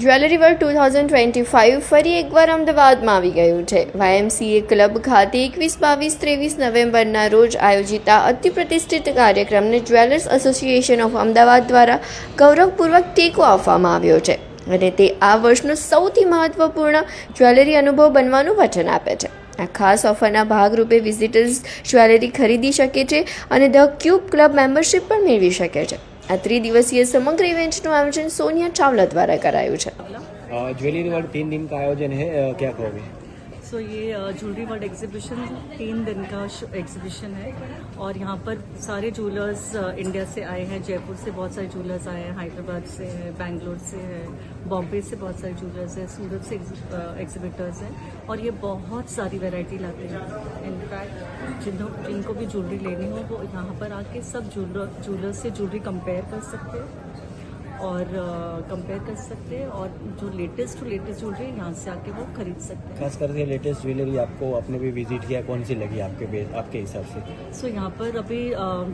Jewellery world two thousand twenty five ફરી એકવાર અમદાવાદમાં આવી ગયું છે. વાયએમસીએ ક્લબ ખાતે એકવીસ બાવીસ ત્રેવીસ નવેમ્બરના રોજ આયોજિત આ અતિ પ્રતિષ્ઠિત કાર્યક્રમને જ્વેલર્સ એસોસિએશન ઓફ અમદાવાદ દ્વારા ગૌરવપૂર્વક ટેકો આપવામાં આવ્યો છે અને તે આ વર્ષનો સૌથી મહત્વપૂર્ણ જ્વેલરી અનુભવ બનવાનું વચન આપે છે. આ ખાસ ઓફરના ભાગરૂપે વિઝિટર્સ જ્વેલરી ખરીદી શકે છે અને ધ ક્યુબ ક્લબ મેમ્બરશિપ પણ મેળવી શકે છે. આ ત્રિદિવસીય સમગ્ર ઇવેન્ટનું આયોજન સોનિયા ચાવલા દ્વારા કરાયું છે ज्वेलरी वर्ल्ड तीन दिन का आयोजन है अ, क्या कहोगे सो ये ज्वेलरी वर्ल्ड एग्जीबिशन तीन दिन का एग्जीबिशन है। और यहाँ पर सारे जूलर्स इंडिया से आए हैं, जयपुर से बहुत सारे जूलर्स आए हैं, हैदराबाद से है, बैंगलोर से है, बॉम्बे से बहुत सारे जूलर्स हैं, सूरत से एग्जिबिटर्स हैं। और ये बहुत सारी वैरायटी लाते हैं। इनफैक्ट जिन्हों, जिनको भी ज्वेलरी लेनी हो, वो यहाँ पर आके सब जूलर जूलर्स से ज्वेलरी कंपेयर कर सकते हैं। और कंपेयर कर सकते हैं और जो लेटेस्ट टू लेटेस्ट ज्वेलरी यहाँ से आके वो खरीद सकते हैं। खास करके लेटेस्ट ज्वेलरी आपको आपने भी विज़िट किया कौन सी लगी आपके आपके हिसाब से? सो यहाँ पर अभी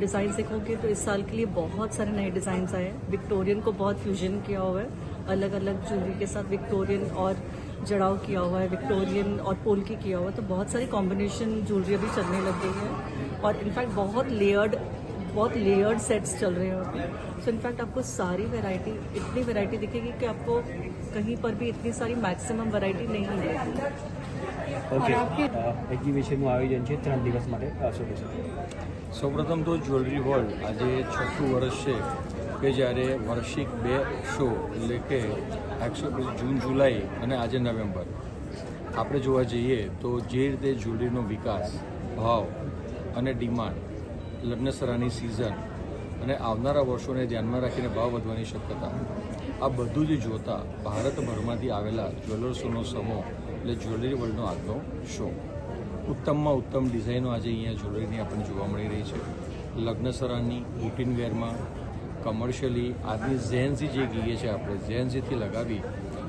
डिज़ाइन देखोगे तो इस साल के लिए बहुत सारे नए डिज़ाइन आए हैं। विक्टोरियन को बहुत फ्यूजन किया हुआ है। अलग अलग ज्वेलरी के साथ विक्टोरियन और जड़ाव किया हुआ है विक्टोरियन और पोल्की किया हुआ है। तो बहुत सारी कॉम्बिनेशन ज्वेलरी अभी चलने लग गई है। और इनफैक्ट बहुत लेयर्ड बहुत लेयर्ड सेट्स चल रहे हैं अभी सो इनफैक्ट आपको सारी वैरायटी इतनी वैरायटी दिखेगी कि आपको कहीं पर भी इतनी सारी मैक्सिमम वैरायटी नहीं मिलेगी ઓકે એક્ઝિબિશનનું આયોજન છે ત્રણ દિવસ માટે અ, શું કહેશો સૌપ્રથમ તો જ્વેલરી વર્લ્ડ આજે છઠ્ઠું વર્ષ છે કે જ્યારે વાર્ષિક બે શો એટલે કે એકસો જૂન જુલાઈ અને આજે નવેમ્બર આપણે જોવા જઈએ તો જે રીતે જ્વેલરીનો વિકાસ ભાવ અને ડિમાન્ડ લગ્નસરાની સિઝન અને આવનારા વર્ષોને ધ્યાનમાં રાખીને ભાવ વધવાની શક્યતા. આ બધું જ જોતા ભારતભરમાંથી આવેલા જ્વેલર્સોનો સમૂહ, એટલે જ્વેલરી વર્લ્ડનો આજનો શો ઉત્તમમાં ઉત્તમ ડિઝાઇનો આજે અહીંયા જ્વેલરીની આપણને જોવા મળી રહી છે. લગ્નસરાની રૂટીન વેરમાં કમર્શિયલી આજની ઝેન્સી જે કહીએ છીએ આપણે ઝેન્સીથી લગાવી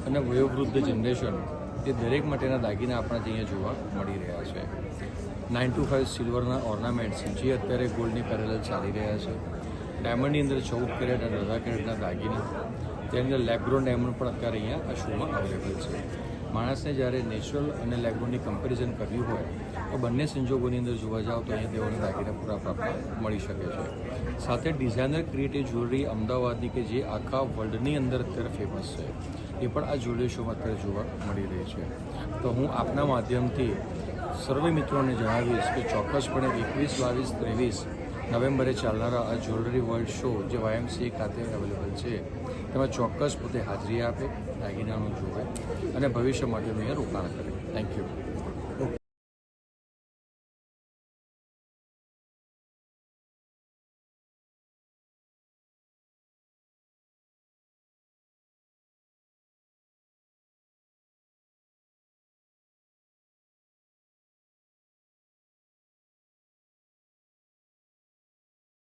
અને વયોવૃદ્ધ જનરેશન એ દરેક માટેના દાગીના આપણને અહીંયા જોવા મળી રહ્યા છે. નાઇન ટુ ફાઇવ સિલ્વરના ઓર્નામેન્ટ્સ જે અત્યારે ગોલ્ડની પેરેલલ ચાલી રહ્યા છે. ડાયમંડની અંદર ચૌદ કેરેટ અને અઢાર કેરેટના દાગીના. તેની અંદર લેબ્રોન ડાયમંડ પણ અત્યારે અહીંયા આ શોમાં અવેલેબલ છે. માણસને જ્યારે નેચરલ અને લેબ્રોનની કમ્પેરિઝન કરવી હોય તો બંને સંજોગોની અંદર જોવા જાઓ તો અહીંયા તેઓને દાગીના પૂરા પ્રાપ્ત મળી શકે છે. સાથે ડિઝાઇનર ક્રિએટિવ જ્વેલરી અમદાવાદની કે જે આખા વર્લ્ડની અંદર અત્યારે ફેમસ છે. એ પણ આ જ્વેલરી શોમાં અત્યારે જોવા મળી રહી છે. તો હું આપના માધ્યમથી સર્વે મિત્રોને જણાવીશ કે ચોક્કસપણે એકવીસ, બાવીસ, ત્રેવીસ નવેમ્બરે ચાલનારા આ જ્વેલરી વર્લ્ડ શો જે વાયએમસીએ ખાતે અવેલેબલ છે, તેમાં ચોક્કસ પોતે હાજરી આપે, દાગીનાનું જોવે અને ભવિષ્ય માટેનું અહીંયા રોકાણ કરે થેન્ક યુ